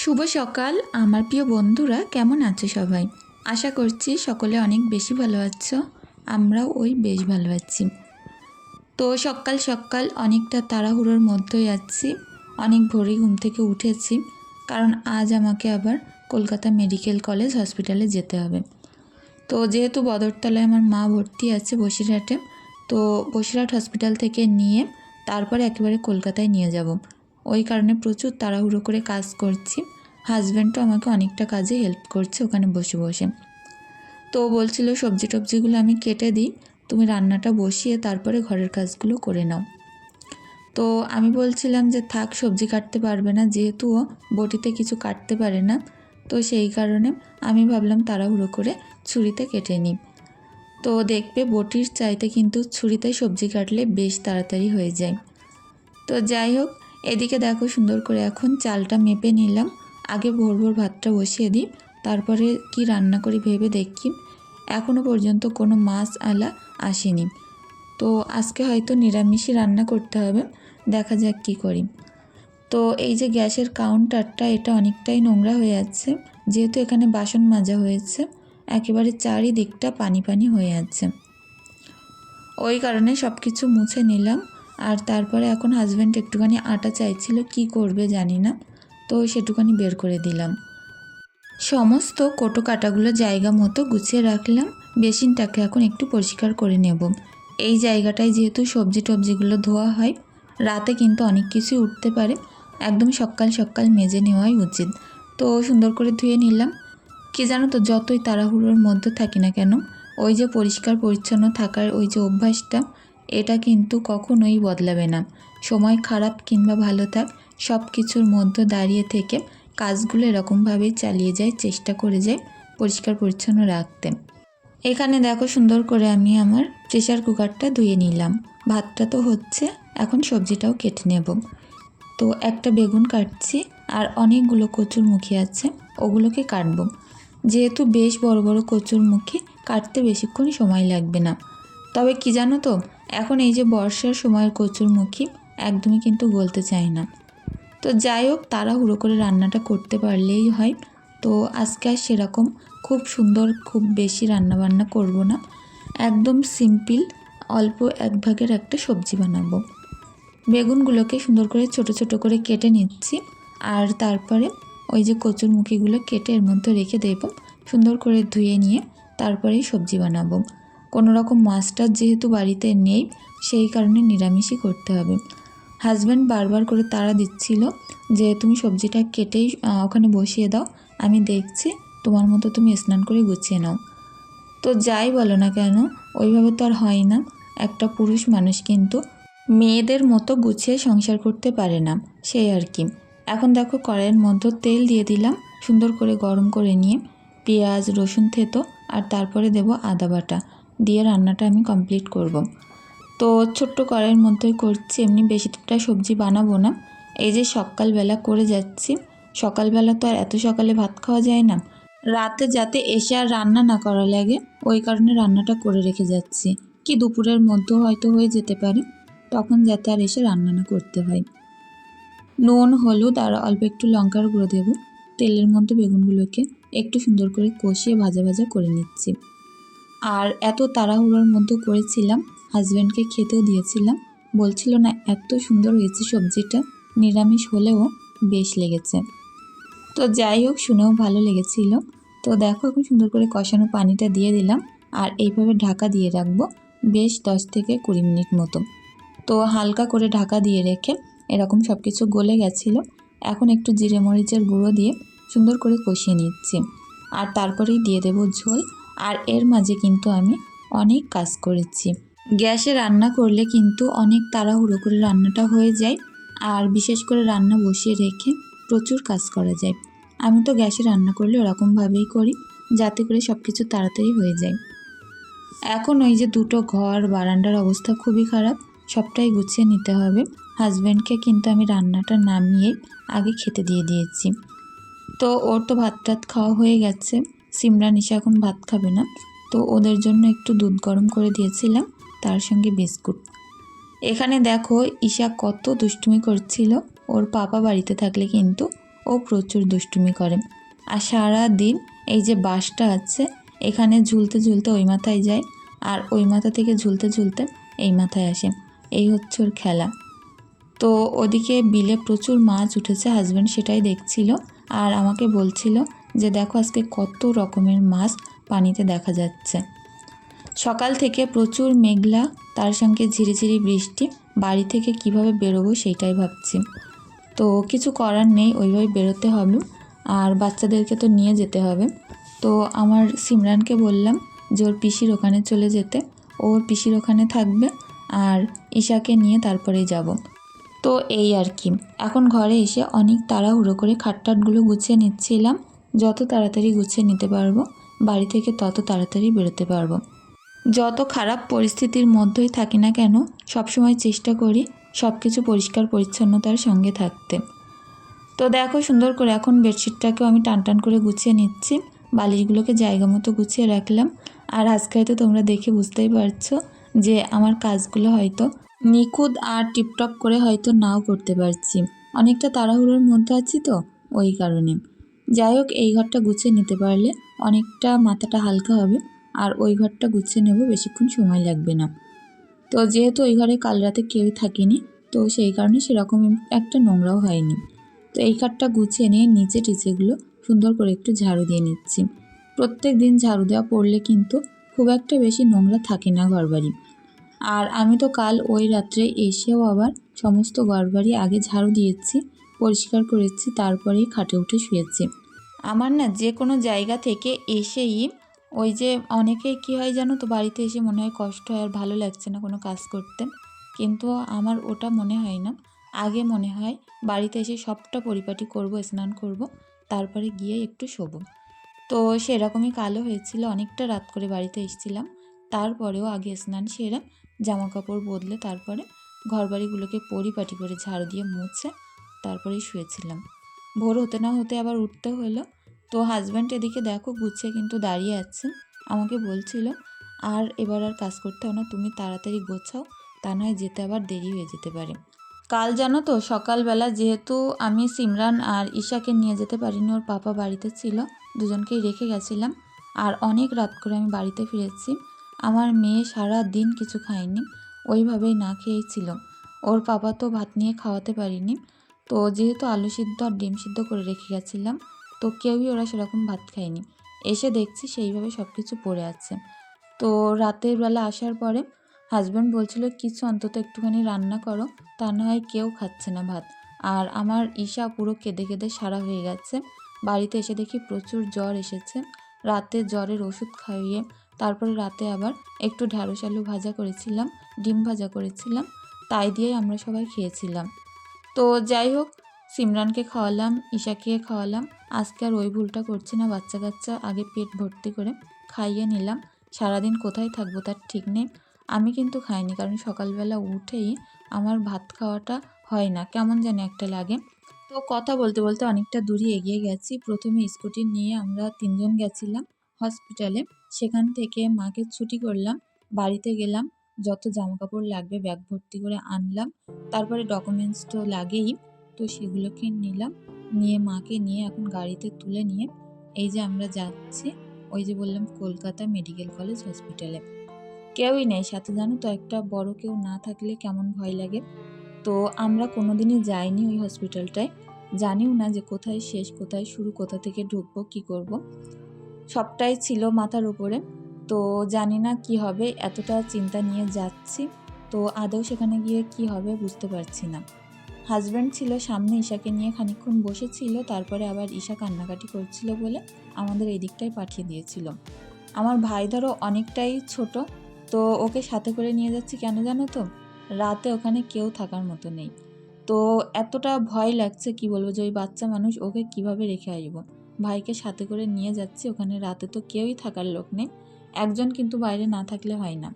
শুভ সকাল, আমার প্রিয় বন্ধুরা, কেমন আছো সবাই? আশা করছি সকলে অনেক বেশি ভালো আছো, আমরাও ওই বেশ ভালো আছি। তো সকাল সকাল অনেকটা তাড়াহুড়োর মধ্যেই আছি, অনেক ভোরে ঘুম থেকে উঠেছি, কারণ আজ আমাকে আবার কলকাতা মেডিকেল কলেজ হসপিটালে যেতে হবে। তো যেহেতু বদরতলায় আমার মা ভর্তি আছে বসিরহাটে, তো বসিরহাট হসপিটাল থেকে নিয়ে তারপরে একেবারে কলকাতায় নিয়ে যাব। ওই কারণে প্রচুর তাড়াহুড়ো করে কাজ করছি। হাজব্যান্ডও আমাকে অনেকটা কাজে হেল্প করছে ওখানে বসে বসে। তো বলছিল, সবজি টবজিগুলো আমি কেটে দিই, তুমি রান্নাটা বসিয়ে তারপরে ঘরের কাজগুলো করে নাও। তো আমি বলছিলাম যে, থাক, সবজি কাটতে পারবে না, যেহেতু ও বটিতে কিছু কাটতে পারে না, তো সেই কারণে আমি ভাবলাম তাড়াহুড়ো করে ছুরিতে কেটে নিই। তো দেখবে বটির চাইতে কিন্তু ছুরিতে সবজি কাটলে বেশ তাড়াতাড়ি হয়ে যায়। তো যাই হোক এদিকে দেখো সুন্দর করে এখন চালটা মেপে নিলাম। আগে ভোর ভোর ভাতটা বসিয়ে দিই, তারপরে কি রান্না করি ভেবে দেখি। এখনও পর্যন্ত কোনো মাছ আলা আসেনি। তো আজকে হয়তো নিরামিষই রান্না করতে হবে, দেখা যাক কি করি। তো এই যে গ্যাসের কাউন্টারটা এটা অনেকটাই নোংরা হয়ে আছে, যেহেতু এখানে বাসন মাজা হয়েছে, একেবারে চারিদিকটা পানি পানি হয়ে আছে। ওই কারণে সব কিছু মুছে নিলাম। আর তারপরে এখন হাজব্যান্ড একটুখানি আটা চাইছিল, কি করবে জানি না। তো সেটুখানি বের করে দিলাম। সমস্ত কোটো কাটাগুলো জায়গা মতো গুছিয়ে রাখলাম। বেসিনটাকে এখন একটু পরিষ্কার করে নেব। এই জায়গাটায় যেহেতু সবজি টবজিগুলো ধোয়া হয়, রাতে কিন্তু অনেক কিছুই উঠতে পারে। একদম সকাল সকাল মেজে নেওয়াই উচিত। তো সুন্দর করে ধুয়ে নিলাম। কি জানো তো, যতই তাড়াহুড়োর মধ্যে থাকি না কেন, ওই যে পরিষ্কার পরিচ্ছন্ন থাকার ওই যে অভ্যাসটা এটা কিন্তু কখনোই বদলাবে না। সময় খারাপ কিংবা ভালো থাক সব কিছুর মধ্যে দাঁড়িয়ে থেকে কাজগুলো এরকমভাবেই চালিয়ে যায়, চেষ্টা করে যায়, পরিষ্কার পরিচ্ছন্ন রাখতে। এখানে দেখো সুন্দর করে আমি আমার প্রেশার কুকারটা ধুয়ে নিলাম। ভাতটা তো হচ্ছে, এখন সবজিটাও কেটে নেব। তো একটা বেগুন কাটছি আর অনেকগুলো কচুর মুখী আছে, ওগুলোকে কাটব। যেহেতু বেশ বড় বড় কচুর মুখী কাটতে বেশিক্ষণ সময় লাগবে না। তবে কি জানো তো এখন এই যে বর্ষার সময়ের কচুর মুখী একদমই কিন্তু গলতে চায় না। তো যাই হোক, তাড়াহুড়ো করে রান্নাটা করতে পারলেই হয়। তো আজকে আর সেরকম খুব সুন্দর, খুব বেশি রান্না বান্না করব না। একদম সিম্পল, অল্প এক ভাগের একটা সবজি বানাবো। বেগুনগুলোকে সুন্দর করে ছোট ছোট করে কেটে নিচ্ছি আর তারপরে ওই যে কচুর মুখিগুলো কেটে এর মধ্যে রেখে দেব। সুন্দর করে ধুয়ে নিয়ে তারপরেই সবজি বানাবো। কোনো রকম মাছটা যেহেতু বাড়িতে নেই, সেই কারণে নিরামিষই করতে হবে। হাজব্যান্ড বারবার করে তাড়া দিচ্ছিল যে, তুমি সবজিটা কেটেই ওখানে বসিয়ে দাও, আমি দেখছি তোমার মতো তুমি স্নান করে গুছিয়ে নাও। তো যাই বলো না কেন, ওইভাবে তো আর হয় না। একটা পুরুষ মানুষ কিন্তু মেয়েদের মতো গুছিয়ে সংসার করতে পারে না, সেই আর কি। এখন দেখো কড়াইয়ের মধ্যে তেল দিয়ে দিলাম, সুন্দর করে গরম করে নিয়ে পেঁয়াজ, রসুন থেতো, আর তারপরে দেব আদা বাটা। দিয়ে রান্নাটা আমি কমপ্লিট করব। তো ছোট্ট কড়াইয়ের মধ্যেই করছি, এমনি বেশিটা সবজি বানাবো না। এই যে সকালবেলা করে যাচ্ছি, সকালবেলা তো আর এত সকালে ভাত খাওয়া যায় না। রাতে যাতে এসে আর রান্না না করা লাগে, ওই কারণে রান্নাটা করে রেখে যাচ্ছি। কি দুপুরের মধ্যেও হয়তো হয়ে যেতে পারে, তখন যাতে আর এসে রান্না না করতে হয়। নুন, হলুদ আর অল্প একটু লঙ্কার গুঁড়ো দেবো। তেলের মধ্যে বেগুনগুলোকে একটু সুন্দর করে কষিয়ে ভাজা ভাজা করে নিচ্ছি। আর এত তাড়াহুড়োর মধ্যে করেছিলাম হাজব্যান্ডকে খেতেও দিয়েছিলাম। বলছিল না, এত সুন্দর হয়েছে সবজিটা, নিরামিষ হলেও বেশ লেগেছে। তো যাই হোক, শুনেও ভালো লেগেছিল। তো দেখো, এখন সুন্দর করে কষানো পানিটা দিয়ে দিলাম আর এইভাবে ঢাকা দিয়ে রাখব বেশ দশ থেকে কুড়ি মিনিট মতো। তো হালকা করে ঢাকা দিয়ে রেখে এরকম সব কিছু গলে গেছিল। এখন একটু জিরে মরিচের গুঁড়ো দিয়ে সুন্দর করে কষিয়ে নিচ্ছি। আর তারপরেই দিয়ে দেবো ঝোল। আর এর মাঝে কিন্তু আমি অনেক কাজ করেছি। গ্যাসে রান্না করলে কিন্তু অনেক তাড়াহুড়ো করে রান্নাটা হয়ে যায় আর বিশেষ করে রান্না বসিয়ে রেখে প্রচুর কাজ করা যায়। আমি তো গ্যাসে রান্না করলে ওরকমভাবেই করি, যাতে করে সব কিছু তাড়াতাড়ি হয়ে যায়। এখন ওই যে দুটো ঘর, বারান্দার অবস্থা খুবই খারাপ, সবটাই গুছিয়ে নিতে হবে। হাজব্যান্ডকে কিন্তু আমি রান্নাটা নামিয়ে আগে খেতে দিয়ে দিয়েছি। তো ওর তো ভাত টাত খাওয়া হয়ে গেছে। সিমরা নিশা এখন ভাত খাবে না। তো ওদের জন্য একটু দুধ গরম করে দিয়েছিলাম, তার সঙ্গে বিস্কুট। এখানে দেখো, ঈশা কত দুষ্টুমি করছিল। ওর পাপা বাড়িতে থাকলে কিন্তু ও প্রচুর দুষ্টুমি করে। আর সারা দিন এই যে বাসটা আছে, এখানে ঝুলতে ঝুলতে ওই মাথায় যায়, আর ওই মাথা থেকে ঝুলতে ঝুলতে এই মাথায় আসে। এই হচ্ছে ওর খেলা। তো ওদিকে বিলে প্রচুর মাছ উঠেছে হাজব্যান্ড সেটাই দেখছিল, আর আমাকে বলছিল যে দেখো আজকে কত রকমের মাছ পানিতে দেখা যাচ্ছে। সকাল থেকে প্রচুর মেঘলা, তার সঙ্গে ঝিরিঝিরি বৃষ্টি, বাড়ি থেকে কীভাবে বেরোবো সেটাই ভাবছি। তো কিছু করার নেই, ওইভাবে বেরোতে হবে। আর বাচ্চাদেরকে তো নিয়ে যেতে হবে। তো আমার সিমরানকে বললাম যে ওর পিসির ওখানে চলে যেতে। ওর পিসির ওখানে থাকবে আর ঈশাকে নিয়ে তারপরেই যাব। তো এই আর কি। এখন ঘরে এসে অনেক তাড়াহুড়ো করে খাটটাটগুলো গুছিয়ে নিচ্ছিলাম। যত তাড়াতাড়ি গুছিয়ে নিতে পারব, বাড়ি থেকে তত তাড়াতাড়ি বেরোতে পারব। যত খারাপ পরিস্থিতির মধ্যেই থাকি না কেন, সবসময় চেষ্টা করি সব কিছু পরিষ্কার পরিচ্ছন্নতার সঙ্গে থাকতে। তো দেখো সুন্দর করে এখন বেডশিটটাকেও আমি টান টান করে গুছিয়ে নিচ্ছি, বালিশগুলোকে জায়গা মতো গুছিয়ে রাখলাম। আর আজকে হয়তো তোমরা দেখে বুঝতেই পারছ যে আমার কাজগুলো হয়তো নিখুঁত আর টিপটপ করে হয়তো নাও করতে পারছি। অনেকটা তাড়াহুড়োর মধ্যে আছি তো, ওই কারণে। যাই হোক, এই ঘরটা গুছিয়ে নিতে পারলে অনেকটা মাথাটা হালকা হবে, আর ওই ঘরটা গুছিয়ে নেব, বেশিক্ষণ সময় লাগবে না। তো যেহেতু ওই ঘরে কাল রাতে কেউই থাকিনি, তো সেই কারণে সেরকম একটা নোংরাও হয়নি। তো এই খাটটা গুছিয়ে নিয়ে নিচে টিচেগুলো সুন্দর করে একটু ঝাড়ু দিয়ে নিচ্ছি। প্রত্যেক দিন ঝাড়ু দেওয়া পড়লে কিন্তু খুব একটা বেশি নোংরা থাকে না ঘরবাড়ি। আর আমি তো কাল ওই রাত্রে এসেও আবার সমস্ত ঘরবাড়ি আগে ঝাড়ু দিয়েছি, পরিষ্কার করেছি, তারপরেই খাটে উঠে শুয়েছি। আমার না যে কোনো জায়গা থেকে এসেই ওই যে অনেকে কী হয় জানো তো, বাড়িতে এসে মনে হয় কষ্ট হয় আর ভালো লাগছে না কোনো কাজ করতে। কিন্তু আমার ওটা মনে হয় না। আগে মনে হয় বাড়িতে এসে সবটা পরিপাটি করব, স্নান করব, তারপরে গিয়ে একটু শোবো। তো সেরকমই কালো হয়েছিল, অনেকটা রাত করে বাড়িতে এসেছিলাম। তারপরেও আগে স্নান সেরে জামা কাপড় বদলে তারপরে ঘরবাড়িগুলোকে পরিপাটি করে ঝাড় দিয়ে মুছে তারপরেই শুয়েছিলাম। ভোর হতে না হতে আবার উঠতে হলো। তো হাজব্যান্ড এদিকে দেখো গুছিয়ে কিন্তু দাঁড়িয়ে আছে। আমাকে বলছিল, আর এবার আর কাজ করতে হবে না, তুমি তাড়াতাড়ি গোছাও, তা নয় যেতে আবার দেরি হয়ে যেতে পারে। কাল জানো তো, সকালবেলা যেহেতু আমি সিমরান আর ঈশাকে নিয়ে যেতে পারিনি, ওর পাপা বাড়িতে ছিল, দুজনকেই রেখে গেছিলাম। আর অনেক রাত করে আমি বাড়িতে ফিরেছি। আমার মেয়ে সারা দিন কিছু খায়নি, ওইভাবেই না খেয়েই ছিল। ওর পাপা তো ভাত নিয়ে খাওয়াতে পারিনি। তো যেহেতু আলু সিদ্ধ আর ডিম সিদ্ধ করে রেখে গেছিলাম, তো কেউই ওরা সেরকম ভাত খায়নি। এসে দেখছি সেইভাবে সব কিছু পড়ে আছে। তো রাতের বেলা আসার পরে হাজব্যান্ড বলছিল, কিছু অন্তত একটুখানি রান্না করো, তা না হয় কেউ খাচ্ছে না ভাত। আর আমার ঈশা পুরো কেঁদে কেঁদে সারা হয়ে গেছে। বাড়িতে এসে দেখি প্রচুর জ্বর এসেছে। রাতে জ্বরের ওষুধ খাইয়ে তারপরে রাতে আবার একটু ঢ্যাঁড়স আলু ভাজা করেছিলাম, ডিম ভাজা করেছিলাম, তাই দিয়েই আমরা সবাই খেয়েছিলাম। তো যাই হোক, সিমরানকে খাওয়ালাম, ঈশাকে খাওয়ালাম। আজকে আর ওই ভুলটা করছি না, বাচ্চা কাচ্চা আগে পেট ভর্তি করে খাইয়ে নিলাম। সারাদিন কোথায় থাকব তার ঠিক নেই। আমি কিন্তু খাইনি, কারণ সকালবেলা উঠেই আমার ভাত খাওয়াটা হয় না। কেমন জানি একটা লাগে। তো কথা বলতে বলতে অনেকটা দূরই এগিয়ে গেছি। প্রথমে স্কুটি নিয়ে আমরা তিনজন গেছিলাম হসপিটালে সেখান থেকে মাকে ছুটি করলাম। বাড়িতে গেলাম। যত জামা কাপড় লাগবে ব্যাগ ভর্তি করে আনলাম। তারপরে ডকুমেন্টস তো লাগেই, তো সেগুলোকে নিলাম। নিয়ে মাকে নিয়ে এখন গাড়িতে তুলে নিয়ে এই যে আমরা যাচ্ছি, ওই যে বললাম কলকাতা মেডিকেল কলেজ হসপিটালে কেউই নেই, সাথে জানো তো একটা বড় কেউ না থাকলে কেমন ভয় লাগে? তো আমরা কোনোদিনই যাইনি ওই হসপিটালটায় জানিও না যে কোথায় শেষ, কোথায় শুরু, কোথা থেকে ঢুকবো, কি করব। সবটাই ছিল মাথার উপরে। তো জানি না কি হবে, এতটা চিন্তা নিয়ে যাচ্ছি। তো আদৌ সেখানে গিয়ে কি হবে বুঝতে পারছি না। হাজব্যান্ড ছিল সামনে ঈশাকে নিয়ে খানিকক্ষণ বসেছিল, তারপরে আবার ঈশা কান্নাকাটি করছিল বলে আমাদের এই দিকটাই পাঠিয়ে দিয়েছিল। আমার ভাই ধরো অনেকটাই ছোট, তো ওকে সাথে করে নিয়ে যাচ্ছি কেন জানো তো? রাতে ওখানে কেউ থাকার মতো নেই। তো এতটা ভয় লাগছে, কি বলব, যে ওই বাচ্চা মানুষ ওকে কীভাবে রেখে আসব? ভাইকে সাথে করে নিয়ে যাচ্ছি, ওখানে রাতে তো কেউই থাকার লোক নেই। একজন কিন্তু বাইরে না থাকলে হয় না।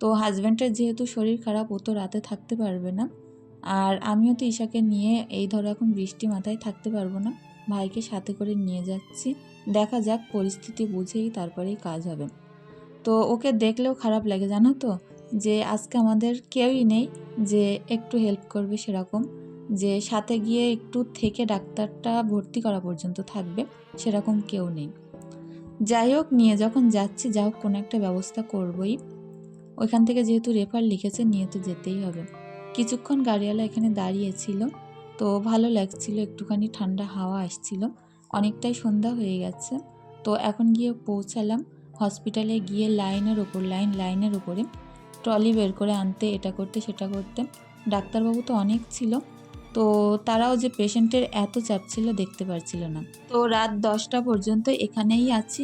তো হাজব্যান্ডের যেহেতু শরীর খারাপ, ও তো রাতে থাকতে পারবে না। আর আমিও তো ঈশাকে নিয়ে এই ধরো এখন বৃষ্টি মাথায় থাকতে পারব না। ভাইকে সাথে করে নিয়ে যাচ্ছি। দেখা যাক, পরিস্থিতি বুঝেই তারপরেই কাজ হবে। তো ওকে দেখলেও খারাপ লাগে, জানো তো? যে আজকে আমাদের কেউই নেই যে একটু হেল্প করবে সেরকম। যে সাথে গিয়ে একটু থেকে ডাক্তারটা ভর্তি করা পর্যন্ত থাকবে, সেরকম কেউ নেই। যাই হোক, নিয়ে যখন যাচ্ছি, যা হোক, কোনো একটা ব্যবস্থা করবই। ওইখান থেকে যেহেতু রেফার লিখেছে, নিয়ে তো যেতেই হবে। কিছুক্ষণ গাড়িওয়ালা এখানে দাঁড়িয়েছিল, তো ভালো লাগছিল, একটুখানি ঠান্ডা হাওয়া আসছিল। অনেকটাই সন্ধ্যা হয়ে গেছে, তো এখন গিয়ে পৌঁছালাম। হসপিটালে গিয়ে লাইনের ওপর, লাইন, লাইনের উপরে ট্রলি বের করে আনতে, এটা করতে, সেটা করতে। ডাক্তারবাবু তো অনেক ছিল তো তারাও যে পেশেন্টের এত চাপ ছিল দেখতে পারছিল না। তো রাত দশটা পর্যন্ত এখানেই আছি।